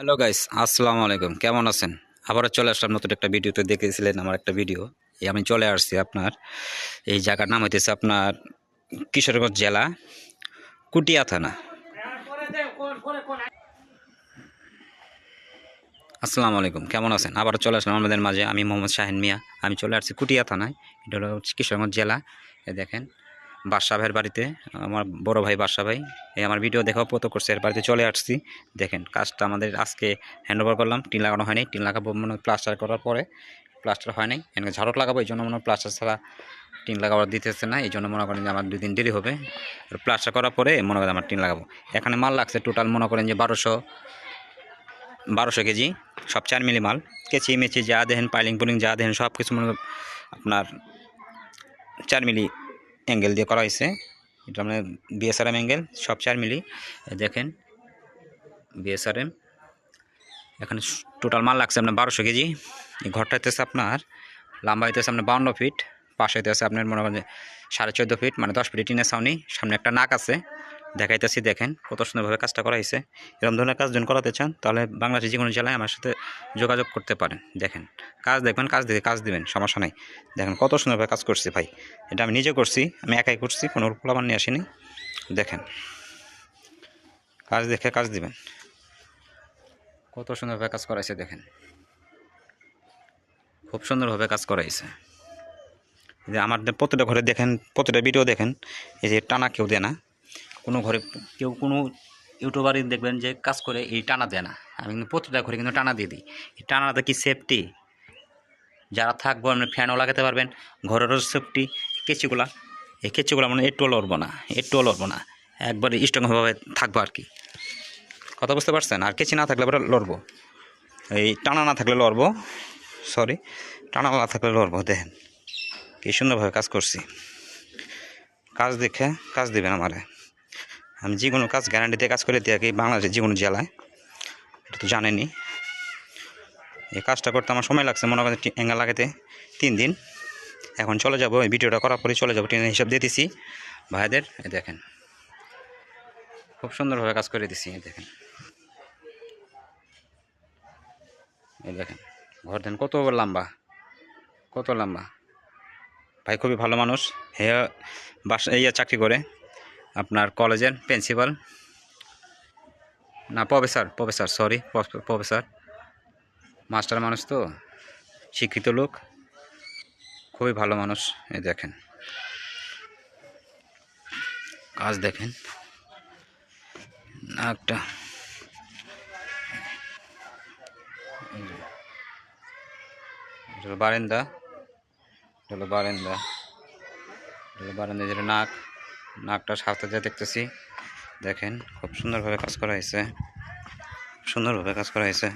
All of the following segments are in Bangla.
হ্যালো গাইস আসসালামু আলাইকুম কেমন আছেন? আবারও চলে আসলাম নতুন একটা ভিডিওতে। দেখেছিলেন আমার একটা ভিডিও। এই আমি চলে আসছি আপনার। এই জায়গার নাম হইতেছে আপনার কিশোরগঞ্জ জেলা, কুটিয়া থানা। আসসালামু আলাইকুম। কেমন আছেন? আবারও চলে আসলাম আমাদের মাঝে। আমি মোহাম্মদ শাহিন মিয়া। আমি চলে আসছি কুটিয়া থানায়। এটা হলো কিশোরগঞ্জ জেলা। দেখেন বাদশা ভাইয়ের বাড়িতে, আমার বড় ভাই বাদশা ভাই, এই আমার ভিডিও দেখাও পত করছে, এর বাড়িতে চলে আসছি। দেখেন, কাজটা আমাদের আজকে হ্যান্ড ওভার করলাম, টিন লাগানো হয়নি, টিন লাগাবো মানে প্লাস্টার করার পরে। প্লাস্টার হয় নাই, এখানে ঝাড়ট লাগাবো, এই জন্য মনে প্লাস্টার ছাড়া টিন লাগাবার দিতেছে না, এই জন্য মনে করেন যে আমার দুই দিন দেরি হবে। প্লাস্টার করার পরে মনে করেন আমার টিন লাগাবো। এখানে মাল লাগছে টোটাল মনে করেন যে বারোশো বারোশো কেজি, সব চার মিলি মাল। কেচি, মেচি যা দেখেন পাইলিং পুলিং যা দেখেন সব কিছু মনে আপনার চার মিলি অ্যাঙ্গেল দিয়ে করা হয়েছে। এটা মানে বিএসআরএম অ্যাঙ্গেল, সব চার মিলি। দেখেন বিএসআরএম এখানে টোটাল মাল লাগছে আপনার বারোশো কেজি। এই ঘরটা হইতেছে আপনার, লাম্বা হইতেছে আপনার বাউন্ন ফিট পাশে হইতেছে আপনার মনে করেন সাড়ে চোদ্দ ফিট মানে দশ ফিট টিনের সাউনি সামনে একটা নাক আছে। দেখাইতেছি, দেখেন কত সুন্দরভাবে কাজটা করা হয়েছে এরকম ধরনের কাজ যদি করাতে চান, তাহলে বাংলাদেশের যে কোনো জেলায় আমার সাথে যোগাযোগ করতে পারেন। দেখেন, কাজ দেখবেন, কাজ দেখে কাজ দিবেন, সমস্যা নেই। দেখেন কত সুন্দরভাবে কাজ করছি ভাই। এটা আমি নিজে করছি, আমি একাই করছি, কোনো পোলাবান নিয়ে আসিনি। দেখেন, কাজ দেখে কাজ দিবেন। কত সুন্দরভাবে কাজ করাইছে দেখেন। খুব সুন্দরভাবে কাজ করাইছে যে আমার প্রতিটা ঘরে দেখেন, প্রতিটা ভিডিও দেখেন, এই যে টানা কেউ দেয় না। কোনো ঘরে কেউ কোনো ইউটিউবারই দেখবেন যে কাজ করে, এই টানা দেয় না। আমি কিন্তু প্রতিটা ঘরে কিন্তু টানা দিয়ে দিই। এই টানাতে কি সেফটি যারা থাকব আপনি ফ্যানও লাগাতে পারবেন, ঘরেরও সেফটি কেচিগুলা, এই কেচিগুলো মানে একটুও লড়বো না একটুও লড়বো না। একবারে স্ট্রংভাবে থাকব আর কি। কথা বুঝতে পারছেন? আর কেচি না থাকলে পরে লড়বো। এই টানা না থাকলে লড়বো। সরি টানা না থাকলে লড়বো, দেখেন। কি সুন্দরভাবে কাজ করছি। কাজ দেখে, কাজ দেবেন আমারে। আমি যে কোনো কাজ গ্যারান্টিতে কাজ করে থাকি বাংলাদেশের যে কোনো জেলায়। এটা তো জানেনি এই কাজটা করতে আমার সময় লাগছে, মনে করেন অ্যাঙ্গেল লাগাতে তিন দিন। এখন চলে যাব, এই ভিডিওটা করার পরে চলে যাব, ট্রেনের হিসাব দিয়ে দিছি ভাইদের দেখেন। খুব সুন্দরভাবে কাজ করে দিছি দেখেন। এই দেখেন, ঘর দেন কত লম্বা কত লম্বা। ভাই খুবই ভালো মানুষ হে বাস ইয়ে চাকরি করে। আপনার কলেজের প্রিন্সিপাল। না, professor professor sorry professor. Master মানুষ তো, শিক্ষিত লোক। খুবই ভালো মানুষ, এ দেখেন। কাজ দেখেন। একটা বারেন্দা। বারেন্দা। বারেন্দা যেটা নাক। নাকটা সাথে যা দেখতেছি। দেখেন, খুব সুন্দরভাবে কাজ করা হয়েছে। সুন্দরভাবে কাজ করা হয়েছে।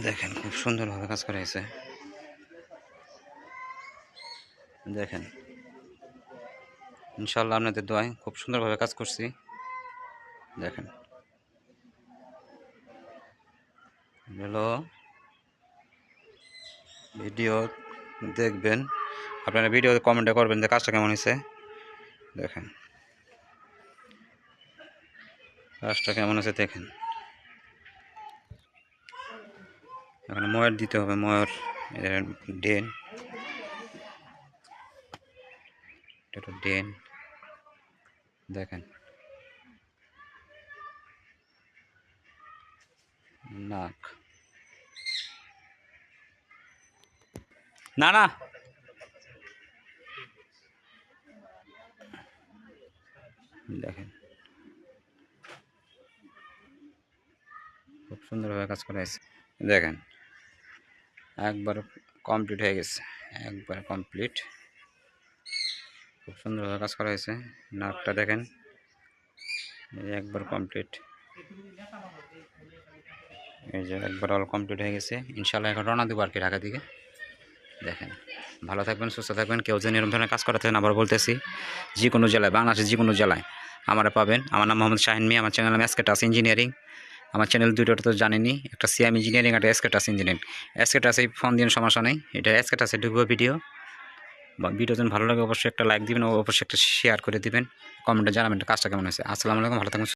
দেখেন, খুব সুন্দরভাবে কাজ করা হয়েছে। দেখেন। ইনশাল্লাহ আপনাদের দোয়ায় খুব সুন্দরভাবে কাজ করছি। দেখেন। হলো ভিডিও দেখবেন। আপনারা ভিডিও কমেন্টে করবেন যে কাজটা কেমন হয়েছে দেখেন। কাজটা কেমন আছে দেখেন। এখানে ময়ূর দিতে হবে, ময়ূর ডেন এটা ডেন দেখেন। নাক। না না। দেখেন। খুব সুন্দরভাবে কাজ করা হয়েছে। দেখেন, একবার কমপ্লিট হয়ে গেছে। একবার কমপ্লিট। খুব সুন্দরভাবে কাজ করা হয়েছে। নাকটা দেখেন। একবার কমপ্লিট। এই যে একবার অল কমপ্লিট হয়ে গেছে। ইনশাল্লাহ এখন রওনা দেবো আর কি ঢাকা দিকে দেখেন। ভালো থাকবেন, সুস্থ থাকবেন, কেউ যেন এরকম ধরনের কাজ করাতে আবার বলতেছি, যে কোনো জেলায়, বাংলাদেশের যে কোনো জেলায় আমরা পাবেন। আমার নাম মোহাম্মদ শাহিন মিয়া, আমার চ্যানেল নাম এসকেটাস ইঞ্জিনিয়ারিং আমার চ্যানেল দুটোটা তো জানেনি একটা সিএম ইঞ্জিনিয়ারিং একটা এসকেটাস ইঞ্জিনিয়ারিং এসকেটাসে ফোন দিয়ে সমস্যা নেই, এটা এসকেটাসে ঢুকবো ভিডিও বা ভিডিও যদি ভালো লাগে, অবশ্যই একটা লাইক দিবেন, অবশ্যই একটা শেয়ার করে দিবেন। কমেন্টে জানাবেন, কাজটা কেমন হয়েছে। আসসালামু আলাইকুম, ভালো থাকুন